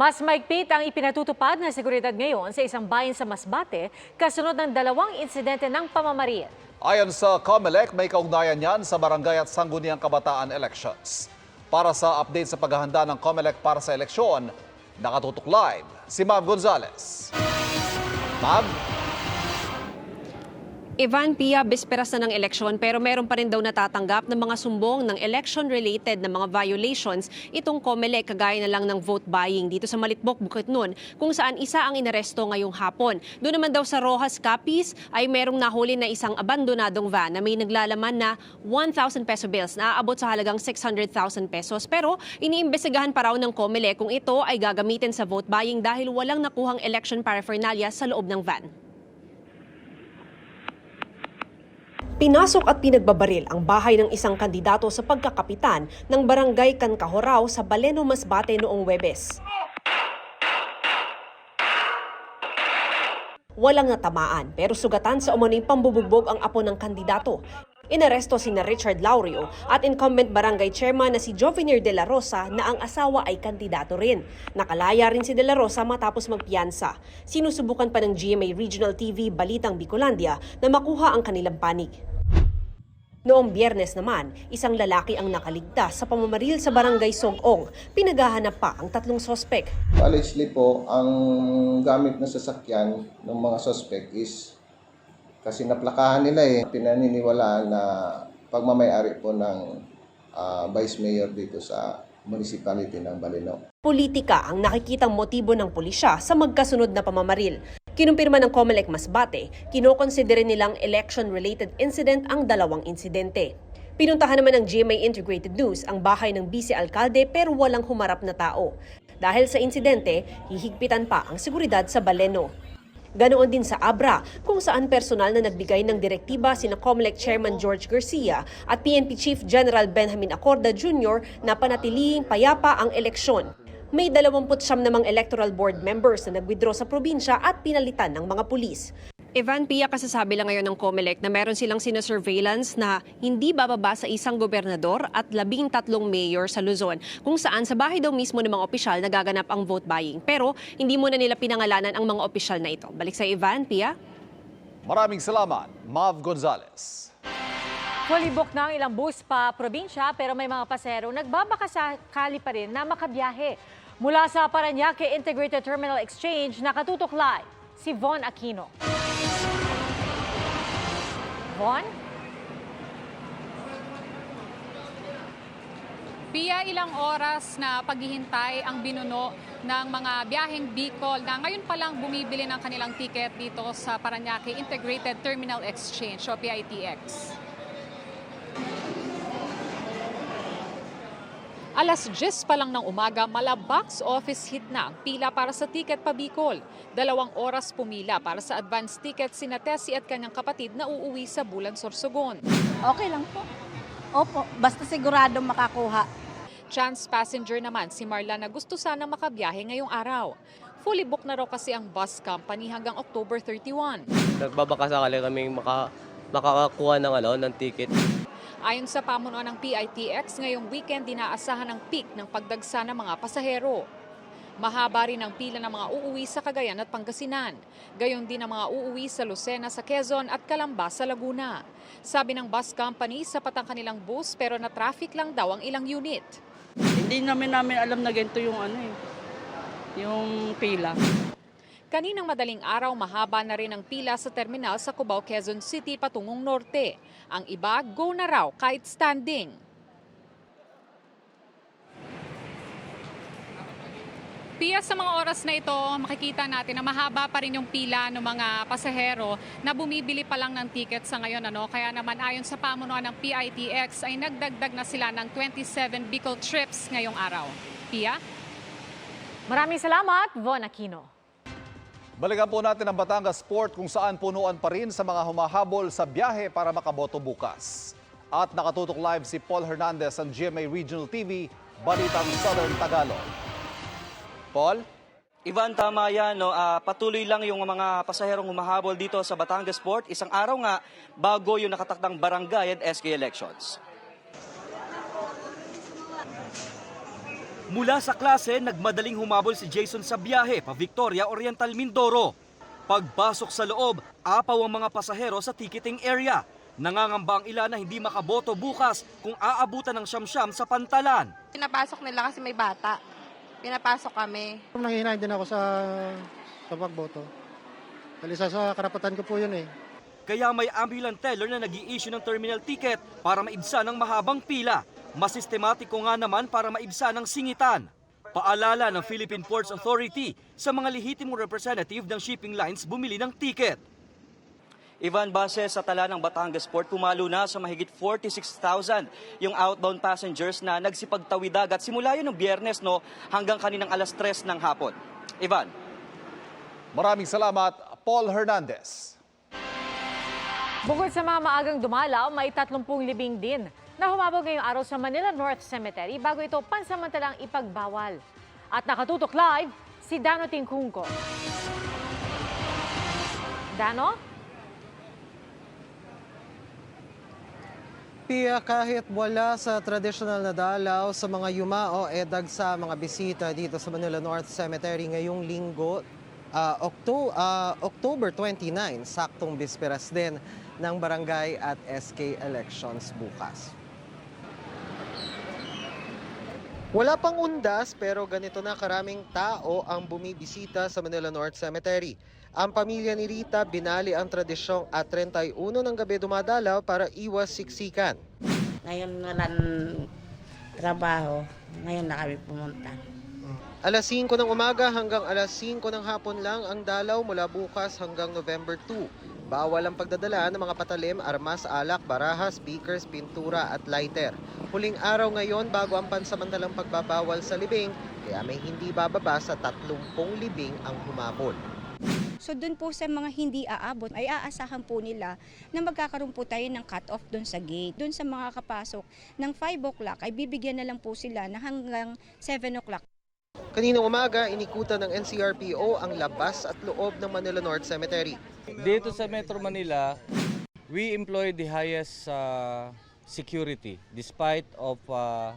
Mas maigpit ang ipinatutupad na seguridad ngayon sa isang bayan sa Masbate kasunod ng dalawang insidente ng pamamaril. Ayon sa COMELEC, may kaugnayan yan sa barangay at sangguniang kabataan elections. Para sa update sa paghahanda ng COMELEC para sa eleksyon, nakatutok live si Mav Gonzalez. Mav? Ivan Pia, bisperas na ng eleksyon pero meron pa rin daw natatanggap ng mga sumbong ng election-related na mga violations itong COMELEC kagaya na lang ng vote buying dito sa Malitbok, Bukidnon kung saan isa ang inaresto ngayong hapon. Doon naman daw sa Rojas Capiz ay merong nahuli na isang abandonadong van na may naglalaman na 1,000 peso bills na aabot sa halagang 600,000 pesos pero iniimbestigahan pa raw ng COMELEC kung ito ay gagamitin sa vote buying dahil walang nakuhang election paraphernalia sa loob ng van. Pinasok at pinagbabaril ang bahay ng isang kandidato sa pagkakapitan ng barangay Kankahorao sa Baleno, Masbate noong Webes. Walang natamaan pero sugatan sa umano'y pambubugbog ang apo ng kandidato. Inaresto sina Richard Laurio at incumbent barangay chairman na si Jovenir De La Rosa na ang asawa ay kandidato rin. Nakalaya rin si De La Rosa matapos magpiyansa. Sinusubukan pa ng GMA Regional TV Balitang Bicolandia na makuha ang kanilang panig. Noong biyernes naman, isang lalaki ang nakaligtas sa pamamaril sa barangay Sogong. Pinaghahanap pa ang tatlong sospek. Allegedly po, ang gamit na sasakyan ng mga suspect is kasi naplakahan nila eh, pinaniniwalaan na pagmamayari po ng ah, vice mayor dito sa municipality ng Balino. Politika ang nakikitang motibo ng pulisya sa magkasunod na pamamaril. Kinumpirma ng COMELEC Masbate, kinokonsidere nilang election-related incident ang dalawang insidente. Pinuntahan naman ng GMA Integrated News ang bahay ng vice alkalde pero walang humarap na tao. Dahil sa insidente, hihigpitan pa ang seguridad sa Baleno. Ganoon din sa Abra, kung saan personal na nagbigay ng direktiba sina COMELEC Chairman George Garcia at PNP Chief General Benjamin Acorda Jr. na panatiling payapa ang eleksyon. May 29 namang electoral board members na nag-withdraw sa probinsya at pinalitan ng mga pulis. Evan Pia kasasabi lang ngayon ng COMELEC na meron silang sinasurveillance na hindi bababa sa isang gobernador at labing tatlong mayor sa Luzon kung saan sa bahay daw mismo ng mga opisyal nagaganap ang vote buying. Pero hindi muna nila pinangalanan ang mga opisyal na ito. Balik sa Evan, Pia. Maraming salamat, Mav Gonzalez. Fully booked na ang ilang bus pa probinsya pero may mga pasero nagbabakasakali pa rin na makabiyahe. Mula sa Paranaque Integrated Terminal Exchange, nakatutok live si Von Aquino. Von? Pia ilang oras na paghihintay ang binuno ng mga biyaheng Bicol na ngayon pa lang bumibili ng kanilang ticket dito sa Paranaque Integrated Terminal Exchange o PITX. Alas 10 pa lang ng umaga, mala box office hit na ang pila para sa ticket pa Bicol. Dalawang oras pumila para sa advance ticket sina Tessie at kanyang kapatid na uuwi sa Bulan Sorsogon. Okay lang po. Opo, basta sigurado makakuha. Chance passenger naman si Marla na gusto sana makabiyahe ngayong araw. Fully booked na raw kasi ang bus company hanggang October 31. nagbabaka sakali kami maka, makakakuha ng, ano, ng ticket. Ayon sa pamunuan ng PITX, ngayong weekend dinaasahan ang peak ng pagdagsa ng mga pasahero. Mahaba rin ang pila ng mga uuwi sa Cagayan at Pangasinan. Gayon din ang mga uuwi sa Lucena sa Quezon at Calamba sa Laguna. Sabi ng bus company, sapat ang kanilang bus pero na-traffic lang daw ang ilang unit. Hindi namin namin alam na ganito yung ano eh, yung pila. Kaninang madaling araw, mahaba na rin ang pila sa terminal sa Cubao, Quezon City patungong norte. Ang iba, go na raw kahit standing. Pia, sa mga oras na ito, makikita natin na mahaba pa rin yung pila ng mga pasahero na bumibili pa lang ng ticket sa ngayon. Ano? Kaya naman ayon sa pamunuan ng PITX ay nagdagdag na sila ng 27 Bicol trips ngayong araw. Pia? Maraming salamat, Von Aquino. Balikan po natin ang Batangas Sport kung saan punuan pa rin sa mga humahabol sa biyahe para makaboto bukas. At nakatutok live si Paul Hernandez ng GMA Regional TV, Balitang Southern Tagalog. Paul? Ivan, tama yan. No? Ah, patuloy lang yung mga pasaherong humahabol dito sa Batangas Port. Isang araw nga bago yung nakatakdang barangay at SK elections. Mula sa klase, nagmadaling humabol si Jason sa biyahe pa Victoria Oriental Mindoro. Pagpasok sa loob, apaw ang mga pasahero sa ticketing area. Nangangamba ang ilan na hindi makaboto bukas kung aabutan ng siyam-siyam sa pantalan. Pinapasok nila kasi may bata. Pinapasok kami. Nanghihinayang din ako sa sa pagboto. Dahil isa sa karapatan ko po yun eh. Kaya may ambulant teller na nag issue ng terminal ticket para maibsa ng mahabang pila. Mas sistematiko nga naman para maibsa ng singitan. Paalala ng Philippine Ports Authority sa mga lehitimong representative ng shipping lines bumili ng ticket. Ivan, base sa tala ng Batangas Port, pumalo na sa mahigit 46,000 yung outbound passengers na nagsipagtawid dagat simula yun ng biyernes no, hanggang kaninang alas 3 ng hapon. Ivan. Maraming salamat, Paul Hernandez. Bukod sa mga maagang dumalaw, may 30 libing din na humabog ngayong araw sa Manila North Cemetery bago ito pansamantalang ipagbawal. At nakatutok live si Dano Tingkungko. Dano? Pia, kahit wala sa traditional na dalaw sa mga yumao, eh dagsa mga bisita dito sa Manila North Cemetery ngayong linggo, ah, Octo- ah, October 29, saktong bisperas din ng barangay at SK elections bukas. Wala pang undas pero ganito na karaming tao ang bumibisita sa Manila North Cemetery. Ang pamilya ni Rita binali ang tradisyong at 31 ng gabi dumadalaw para iwas siksikan. Ngayon walang trabaho. Ngayon na kami pumunta. Alas 5 ng umaga hanggang alas 5 ng hapon lang ang dalaw mula bukas hanggang November 2. Bawal ang pagdadala ng mga patalim, armas, alak, baraha, speakers, pintura at lighter. Huling araw ngayon bago ang pansamantalang pagbabawal sa libing, kaya may hindi bababa sa 30 libing ang humabol. So doon po sa mga hindi aabot, ay aasahan po nila na magkakaroon po tayo ng cut-off doon sa gate. Doon sa mga kapasok ng 5 o'clock ay bibigyan na lang po sila na hanggang 7 o'clock. Kaninang umaga, inikutan ng NCRPO ang labas at loob ng Manila North Cemetery. Dito sa Metro Manila, we employ the highest uh, security despite of uh,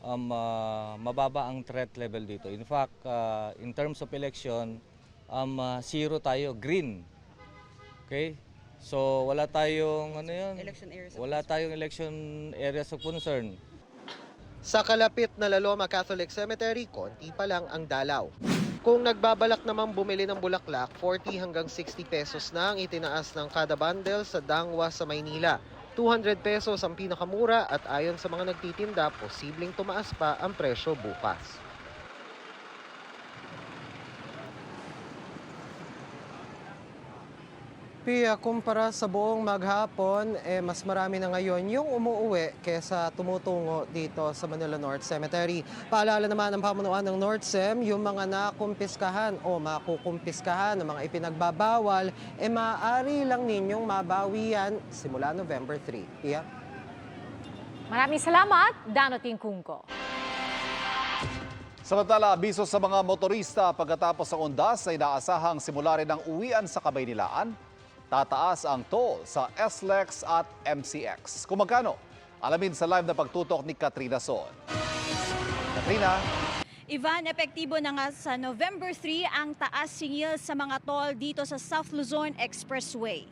um, uh, mababa ang threat level dito. In fact, uh, in terms of election, um, uh, zero tayo, green. Okay? So wala tayong ano 'yun? Wala tayong election areas of concern. Sa kalapit na Laloma Catholic Cemetery, konti pa lang ang dalaw. Kung nagbabalak namang bumili ng bulaklak, 40 hanggang 60 pesos na ang itinaas ng kada bundle sa Dangwa sa Maynila. 200 pesos ang pinakamura at ayon sa mga nagtitinda, posibleng tumaas pa ang presyo bukas. Pia, kumpara sa buong maghapon, eh, mas marami na ngayon yung umuuwi kesa tumutungo dito sa Manila North Cemetery. Paalala naman ng pamunuan ng North Sem, yung mga nakumpiskahan o makukumpiskahan ng mga ipinagbabawal, eh maaari lang ninyong mabawi yan simula November 3. Pia? Maraming salamat, Dano Tingkungko. Samantala, abiso sa mga motorista pagkatapos ng undas ay naasahang simula rin ang uwian sa Kabaynilaan. Tataas ang toll sa SLEX at MCX. Kung magkano? Alamin sa live na pagtutok ni Katrina Son. Katrina? Ivan, epektibo na nga sa November 3 ang taas singil sa mga toll dito sa South Luzon Expressway.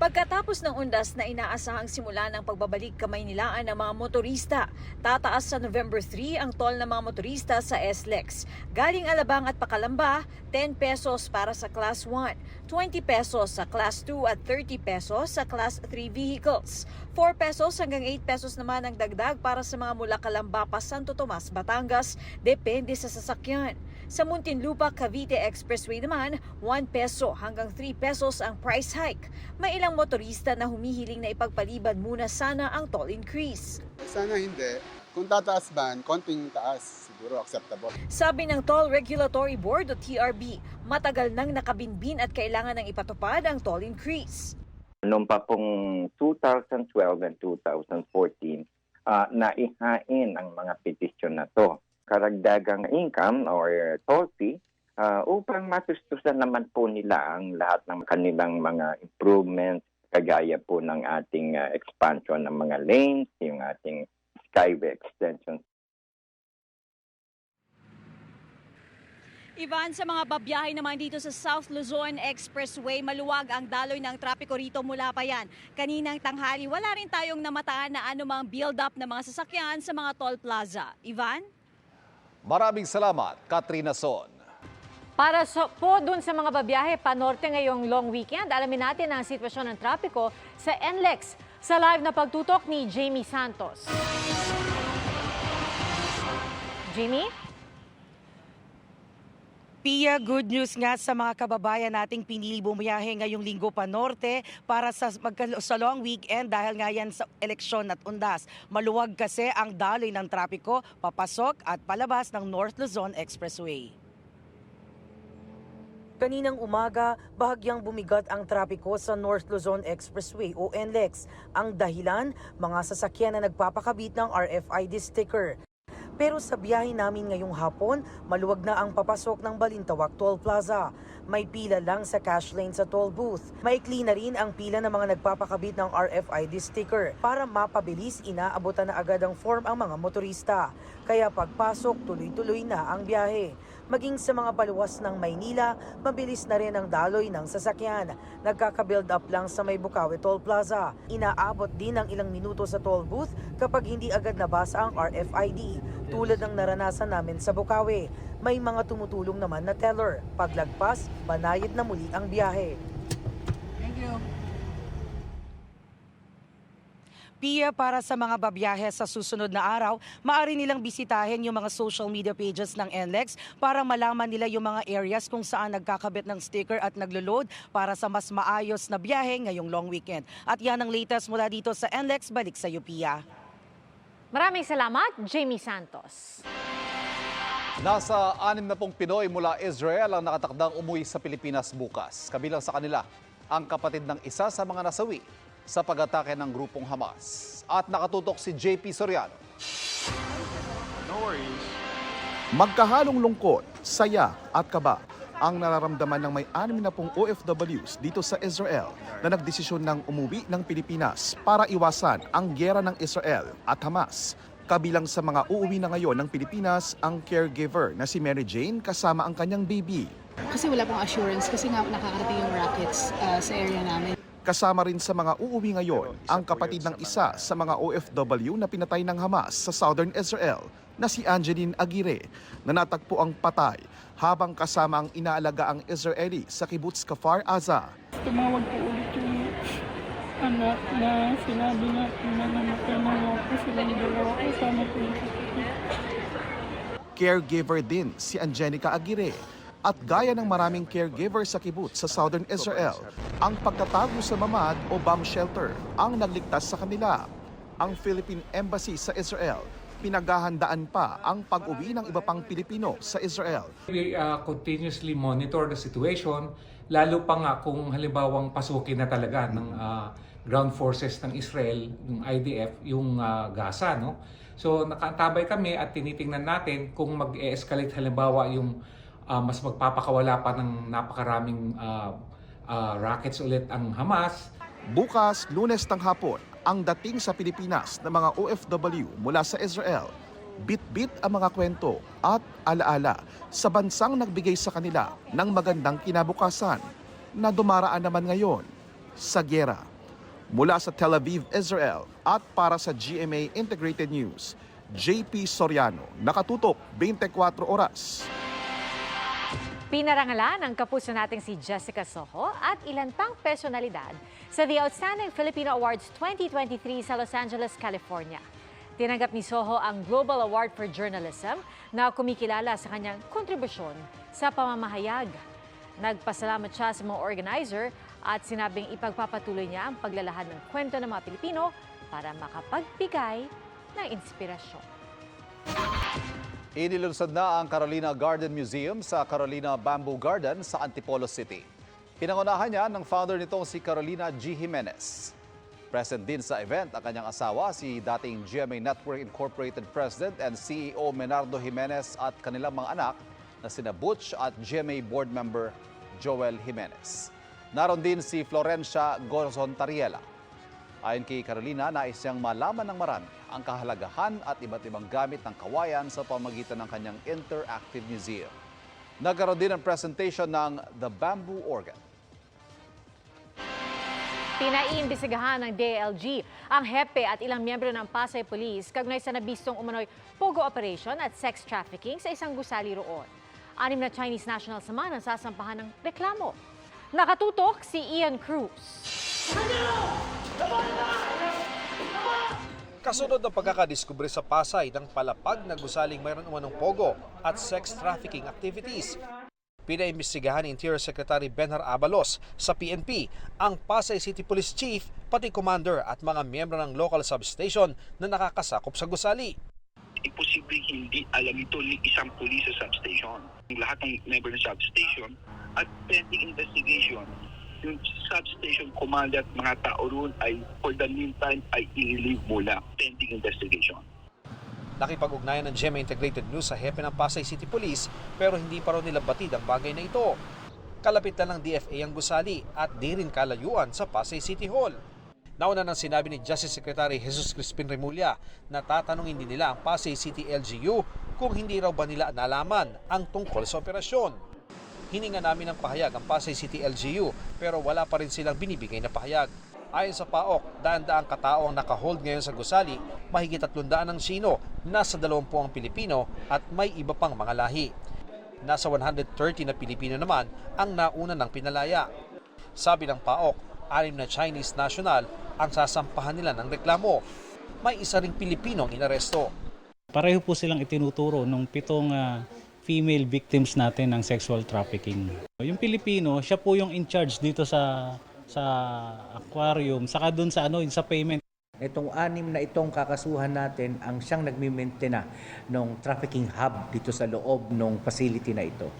Pagkatapos ng undas na inaasahang simula ng pagbabalik kamay nilaan ng mga motorista, tataas sa November 3 ang toll ng mga motorista sa SLEX. Galing Alabang at Pakalamba, 10 pesos para sa Class 1, 20 pesos sa Class 2 at 30 pesos sa Class 3 vehicles. 4 pesos hanggang 8 pesos naman ang dagdag para sa mga mula Kalamba pa Santo Tomas, Batangas, depende sa sasakyan. Sa Muntinlupa Cavite Expressway naman, 1 peso hanggang 3 pesos ang price hike. May ilang motorista na humihiling na ipagpaliban muna sana ang toll increase. Sana hindi. Kung tataas man, konting taas, siguro acceptable. Sabi ng Toll Regulatory Board o TRB, matagal nang nakabinbin at kailangan ng ipatupad ang toll increase. Noong pa pong 2012 and 2014, ah, naihain ang mga petisyon na to. Karagdagang income or toll fee ah, upang matustusan naman po nila ang lahat ng kanilang mga improvements kagaya po ng ating ah, expansion ng mga lanes, yung ating Skyway Extension Ivan, sa mga babiyahe naman dito sa South Luzon Expressway, maluwag ang daloy ng trapiko rito mula pa yan. Kaninang tanghali, wala rin tayong namataan na anumang build-up ng mga sasakyan sa mga toll plaza. Ivan? Maraming salamat, Katrina Son. Para so, po dun sa mga babiyahe panorte ngayong long weekend, alamin natin ang sitwasyon ng trapiko sa NLEX sa live na pagtutok ni Jamie Santos. Jamie? Pia, good news nga sa mga kababayan nating pinili bumiyahe ngayong linggo pa norte para sa, magka- sa long weekend dahil nga yan sa eleksyon at undas. Maluwag kasi ang daloy ng trapiko papasok at palabas ng North Luzon Expressway. Kaninang umaga, bahagyang bumigat ang trapiko sa North Luzon Expressway o NLEX. Ang dahilan, mga sasakyan na nagpapakabit ng RFID sticker. Pero sa biyahe namin ngayong hapon, maluwag na ang papasok ng Balintawak Toll Plaza. May pila lang sa cash lane sa toll booth. Maikli na rin ang pila ng mga nagpapakabit ng RFID sticker. Para mapabilis, inaabutan na agad ang form ang mga motorista. Kaya pagpasok, tuloy-tuloy na ang biyahe. Maging sa mga baluwas ng Maynila, mabilis na rin ang daloy ng sasakyan. Nagkaka-build up lang sa may Bukawi Toll Plaza. Inaabot din ng ilang minuto sa toll booth kapag hindi agad nabasa ang RFID. Tulad ng naranasan namin sa Bukawi. May mga tumutulong naman na teller. Paglagpas, banayad na muli ang biyahe. Pia, para sa mga babiyahe sa susunod na araw, maaari nilang bisitahin yung mga social media pages ng NLEX para malaman nila yung mga areas kung saan nagkakabit ng sticker at naglo-load para sa mas maayos na biyahe ngayong long weekend. At yan ang latest mula dito sa NLEX. Balik sa iyo, Pia. Maraming salamat, Jamie Santos. Nasa anim na pong Pinoy mula Israel ang nakatakdang umuwi sa Pilipinas bukas. Kabilang sa kanila, ang kapatid ng isa sa mga nasawi sa pag-atake ng grupong Hamas. At nakatutok si JP Soriano. Magkahalong lungkot, saya at kaba ang nararamdaman ng may anim na pong OFWs dito sa Israel na nagdesisyon ng umuwi ng Pilipinas para iwasan ang gyera ng Israel at Hamas. Kabilang sa mga uuwi na ngayon ng Pilipinas ang caregiver na si Mary Jane kasama ang kanyang baby. Kasi wala pong assurance kasi nga nakakarating yung rockets uh, sa area namin. Kasama rin sa mga uuwi ngayon ang kapatid ng isa sa mga OFW na pinatay ng Hamas sa Southern Israel na si Angeline Aguirre na natagpo ang patay habang kasama ang inaalaga ang Israeli sa kibbutz Kafar Aza. Tumawag po ulit yung anak na sinabi na na namatay na po silang dalawa kasama po yung. Caregiver din si Angelica Aguirre at gaya ng maraming caregiver sa kibbutz sa Southern Israel, ang pagtatago sa mamad o bomb shelter ang nagligtas sa kanila. Ang Philippine Embassy sa Israel pinaghahandaan pa ang pag-uwi ng iba pang Pilipino sa Israel. We uh, continuously monitor the situation, lalo pa nga kung halimbawang pasukin na talaga ng uh, ground forces ng Israel, yung IDF, yung uh, Gaza. No? So nakaantabay kami at tinitingnan natin kung mag-e-escalate halimbawa yung uh, mas magpapakawala pa ng napakaraming uh, uh, rockets ulit ang Hamas. Bukas, lunes ng hapon, ang dating sa Pilipinas ng mga OFW mula sa Israel. Bit-bit ang mga kwento at alaala sa bansang nagbigay sa kanila ng magandang kinabukasan na dumaraan naman ngayon sa gyera. Mula sa Tel Aviv, Israel at para sa GMA Integrated News, JP Soriano, nakatutok 24 oras. Pinarangalan ng kapuso nating si Jessica Soho at ilan pang personalidad sa The Outstanding Filipino Awards 2023 sa Los Angeles, California. Tinanggap ni Soho ang Global Award for Journalism na kumikilala sa kanyang kontribusyon sa pamamahayag. Nagpasalamat siya sa mga organizer at sinabing ipagpapatuloy niya ang paglalahad ng kwento ng mga Pilipino para makapagbigay ng inspirasyon. Inilunsad na ang Carolina Garden Museum sa Carolina Bamboo Garden sa Antipolo City. Pinangunahan niya ng founder nitong si Carolina G. Jimenez. Present din sa event ang kanyang asawa, si dating GMA Network Incorporated President and CEO Menardo Jimenez at kanilang mga anak na sina Butch at GMA Board Member Joel Jimenez. Naroon din si Florencia Gorzon Tariela. Ayon kay Carolina, nais niyang malaman ng marami ang kahalagahan at iba't ibang gamit ng kawayan sa pamagitan ng kanyang interactive museum. Nagkaroon din ng presentation ng The Bamboo Organ. Pinaiimbestigahan ng DLG ang hepe at ilang miyembro ng Pasay Police kagnay sa nabistong umano'y pogo operation at sex trafficking sa isang gusali roon. Anim na Chinese nationals naman ang sasampahan ng reklamo. Nakatutok si Ian Cruz. Kasunod ng pagkakadiskubre sa Pasay ng palapag na gusaling mayroon umanong pogo at sex trafficking activities. Pinaimbestigahan ni Interior Secretary Benhar Abalos sa PNP ang Pasay City Police Chief, pati commander at mga miyembro ng local substation na nakakasakop sa gusali. imposibleng hindi alam ito ni isang police sa substation. Lahat ng member ng substation at pending investigation, yung substation commander at mga tao roon ay for the meantime ay i-relieve muna pending investigation. Nakipag-ugnayan ng GMA Integrated News sa hepe ng Pasay City Police pero hindi pa raw nila batid ang bagay na ito. Kalapit na ng DFA ang gusali at di rin kalayuan sa Pasay City Hall. Nauna nang sinabi ni Justice Secretary Jesus Crispin Remulla na tatanungin din nila ang Pasay City LGU kung hindi raw ba nila nalaman ang tungkol sa operasyon. Hininga namin ng pahayag ang Pasay City LGU pero wala pa rin silang binibigay na pahayag. Ayon sa PAOK, daan-daang katao ang nakahold ngayon sa gusali, mahigit 300 ang Sino, nasa 20 ang Pilipino at may iba pang mga lahi. Nasa 130 na Pilipino naman ang nauna ng pinalaya. Sabi ng PAOK, anim na Chinese national ang sasampahan nila ng reklamo. May isa ring Pilipino ang inaresto. Pareho po silang itinuturo ng pitong ah, female victims natin ng sexual trafficking. Yung Pilipino, siya po yung in charge dito sa sa aquarium, saka doon sa ano, yung sa payment. Itong anim na itong kakasuhan natin ang siyang nagmimaintina ng trafficking hub dito sa loob ng facility na ito.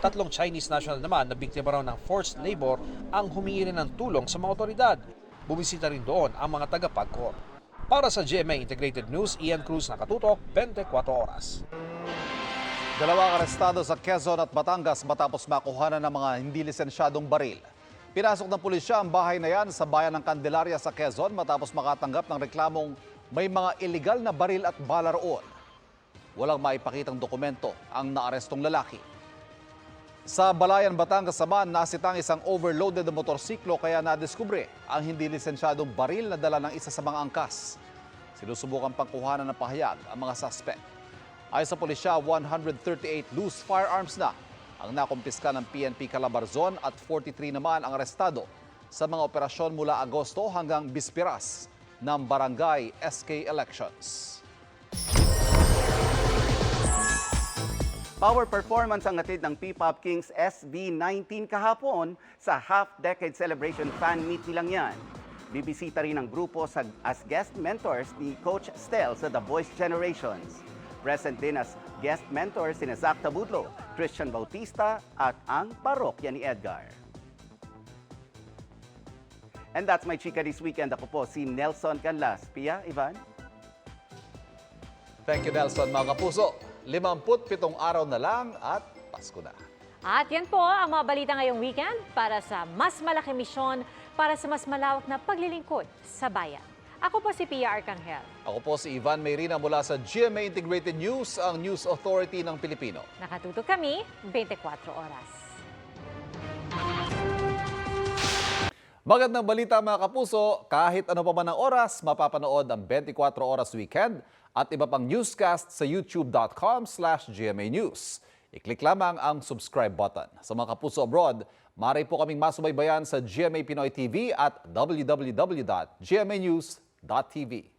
Tatlong Chinese national naman na biktima raw ng forced labor ang humingi rin ng tulong sa mga otoridad. Bumisita rin doon ang mga taga-pagkor. Para sa GMA Integrated News, Ian Cruz nakatutok, 24 oras. Dalawang arestado sa Quezon at Batangas matapos makuhanan ng mga hindi lisensyadong baril. Pinasok ng pulisya ang bahay na yan sa bayan ng Candelaria sa Quezon matapos makatanggap ng reklamong may mga illegal na baril at bala roon. Walang maipakitang dokumento ang naarestong lalaki. Sa Balayan, Batangas naman, nasitang isang overloaded na motorsiklo kaya nadiskubre ang hindi lisensyadong baril na dala ng isa sa mga angkas. Sinusubukan pang kuhanan ng pahayag ang mga suspect. Ayon sa pulisya, 138 loose firearms na ang nakumpiska ng PNP Calabarzon at 43 naman ang arestado sa mga operasyon mula Agosto hanggang Bispiras ng Barangay SK Elections. Power performance ang natid ng P-Pop Kings SB19 kahapon sa half-decade celebration fan meet nilang yan. Bibisita rin ang grupo sa, as guest mentors ni Coach Stel sa The Voice Generations. Present din as guest mentors sina Zach Tabudlo, Christian Bautista at ang parokya ni Edgar. And that's my chika this weekend. Ako po si Nelson Canlas. Pia, Ivan? Thank you Nelson mga kapuso. 57 araw na lang at Pasko na. At yan po ang mga balita ngayong weekend para sa mas malaki misyon para sa mas malawak na paglilingkod sa bayan. Ako po si Pia Arcangel. Ako po si Ivan Mayrina mula sa GMA Integrated News, ang News Authority ng Pilipino. Nakatutok kami 24 oras. Magandang balita mga kapuso, kahit ano pa man ang oras, mapapanood ang 24 oras weekend at iba pang newscast sa youtube.com slash GMA News. I-click lamang ang subscribe button. Sa mga kapuso abroad, maaari po kaming masubaybayan sa GMA Pinoy TV at TV.